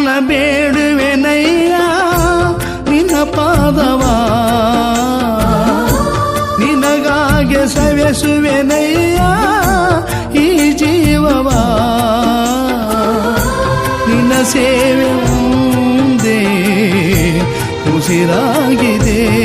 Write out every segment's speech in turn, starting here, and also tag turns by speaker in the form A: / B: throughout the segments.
A: ಕಾಲ ಬೇಡುವೆನಯ್ಯ ನಿನ್ನ ಪಾದವ. ನಿನಗಾಗೆ ಸವೆಸುವೆನಯ್ಯ ಈ ಜೀವವ. ನಿನ್ನ ಸೇವೆ ಮುಂದೆ ಉಸಿರಾಗಿದೆ.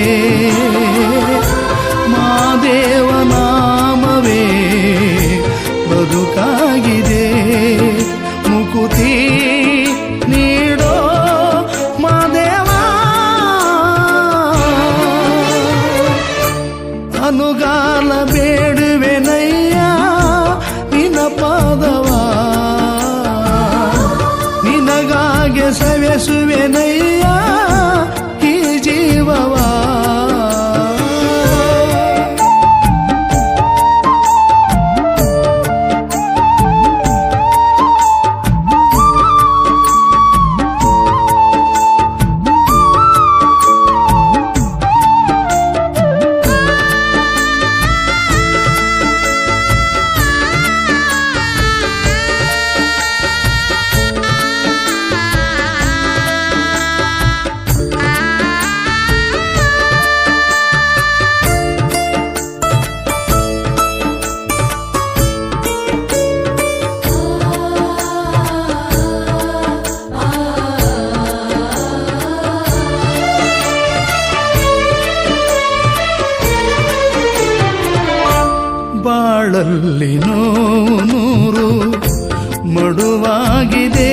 A: ಗಳಲ್ಲಿ ನೂರು ಮಡುವಾಗಿದೆ.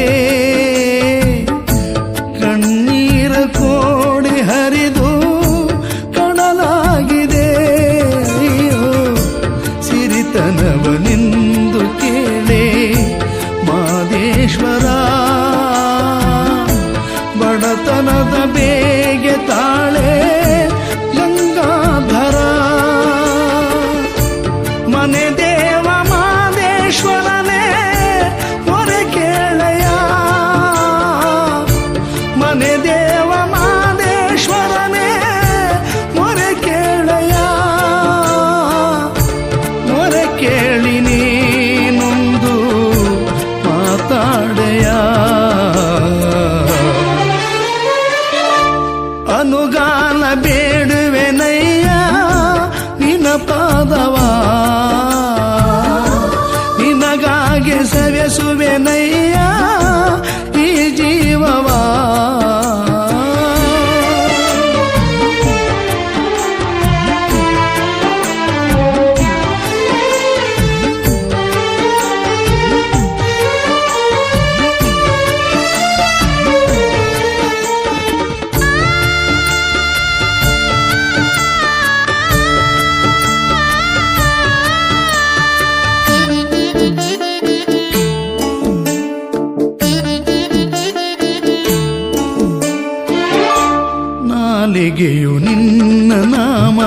A: നാമ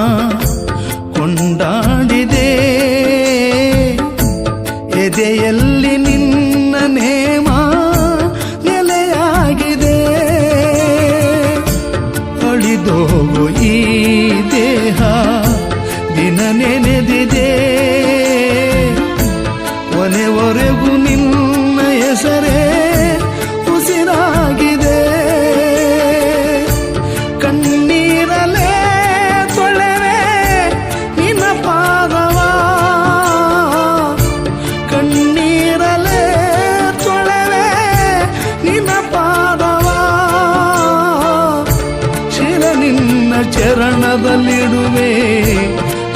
A: காதலிடுவே.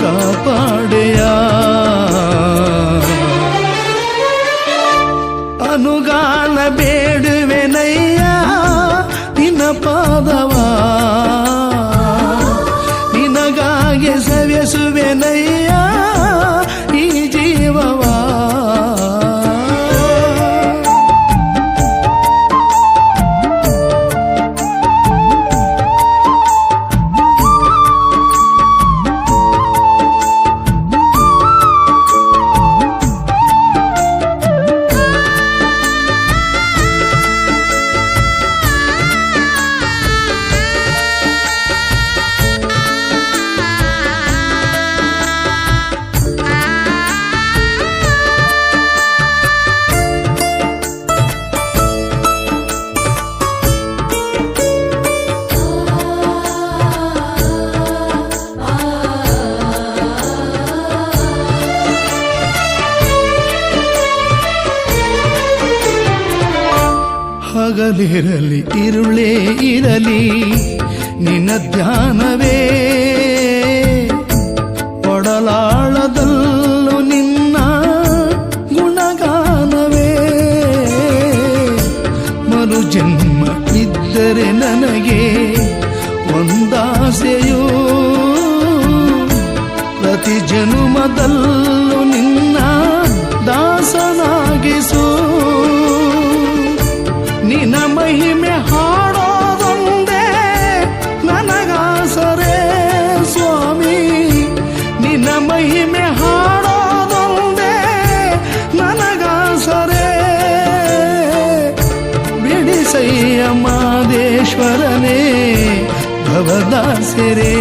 A: காப்பாடே ಹಗಲಿರಲಿ ಇರುಳೇ ಇರಲಿ, ನಿನ್ನ ಧ್ಯಾನವೇ. ಒಡಲಾಳದಲ್ಲೂ ನಿನ್ನ ಗುಣಗಾನವೇ. ಮರು ಜನ್ಮ ಇದ್ದರೆ ನನಗೆ ಒಂದಾಸೆಯೂ. ಪ್ರತಿ ಜನುಮದಲ್ಲೂ ಭವದಾಸರೇ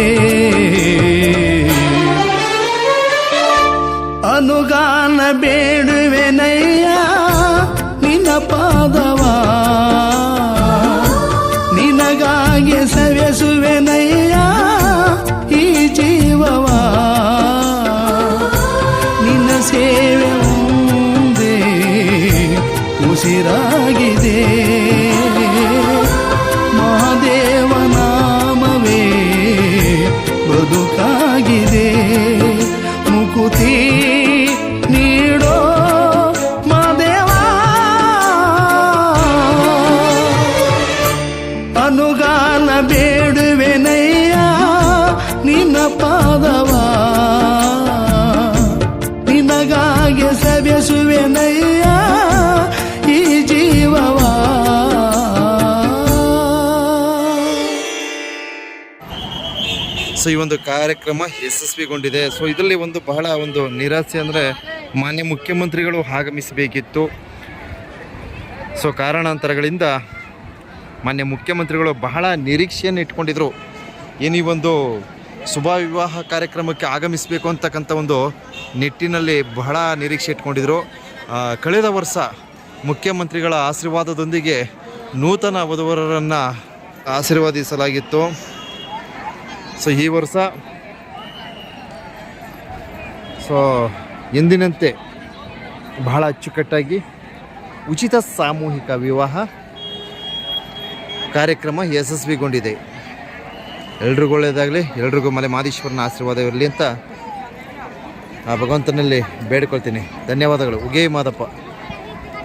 A: ಈ ಒಂದು
B: ಕಾರ್ಯಕ್ರಮ ಯಶಸ್ವಿಗೊಂಡಿದೆ. ಸೊ ಇದರಲ್ಲಿ ಒಂದು ಬಹಳ ಒಂದು ನಿರಾಸೆ ಅಂದರೆ ಮಾನ್ಯ ಮುಖ್ಯಮಂತ್ರಿಗಳು ಆಗಮಿಸಬೇಕಿತ್ತು. ಸೊ ಕಾರಣಾಂತರಗಳಿಂದ ಮಾನ್ಯ ಮುಖ್ಯಮಂತ್ರಿಗಳು ಬಹಳ ನಿರೀಕ್ಷೆಯನ್ನು ಇಟ್ಕೊಂಡಿದ್ರು. ಏನು ಈ ಒಂದು ಶುಭ ವಿವಾಹ ಕಾರ್ಯಕ್ರಮಕ್ಕೆ ಆಗಮಿಸಬೇಕು ಅಂತಕ್ಕಂಥ ಒಂದು ನಿಟ್ಟಿನಲ್ಲಿ ಬಹಳ ನಿರೀಕ್ಷೆ ಇಟ್ಕೊಂಡಿದ್ರು. ಕಳೆದ ವರ್ಷ ಮುಖ್ಯಮಂತ್ರಿಗಳ ಆಶೀರ್ವಾದದೊಂದಿಗೆ ನೂತನ ವಧುವರರನ್ನು ಆಶೀರ್ವಾದಿಸಲಾಗಿತ್ತು. ಸೊ ಈ ವರ್ಷ ಸೊ ಎಂದಿನಂತೆ ಬಹಳ ಅಚ್ಚುಕಟ್ಟಾಗಿ ಉಚಿತ ಸಾಮೂಹಿಕ ವಿವಾಹ ಕಾರ್ಯಕ್ರಮ ಯಶಸ್ವಿಗೊಂಡಿದೆ. ಎಲ್ರಿಗೂ ಒಳ್ಳೆಯದಾಗಲಿ, ಎಲ್ರಿಗೂ ಮಲೆ ಮಾದೇಶ್ವರನ ಆಶೀರ್ವಾದ ಇರಲಿ ಅಂತ ಆ ಭಗವಂತನಲ್ಲಿ ಬೇಡ್ಕೊಳ್ತೀನಿ. ಧನ್ಯವಾದಗಳು. ಉಗೇ ಮಾದಪ್ಪ.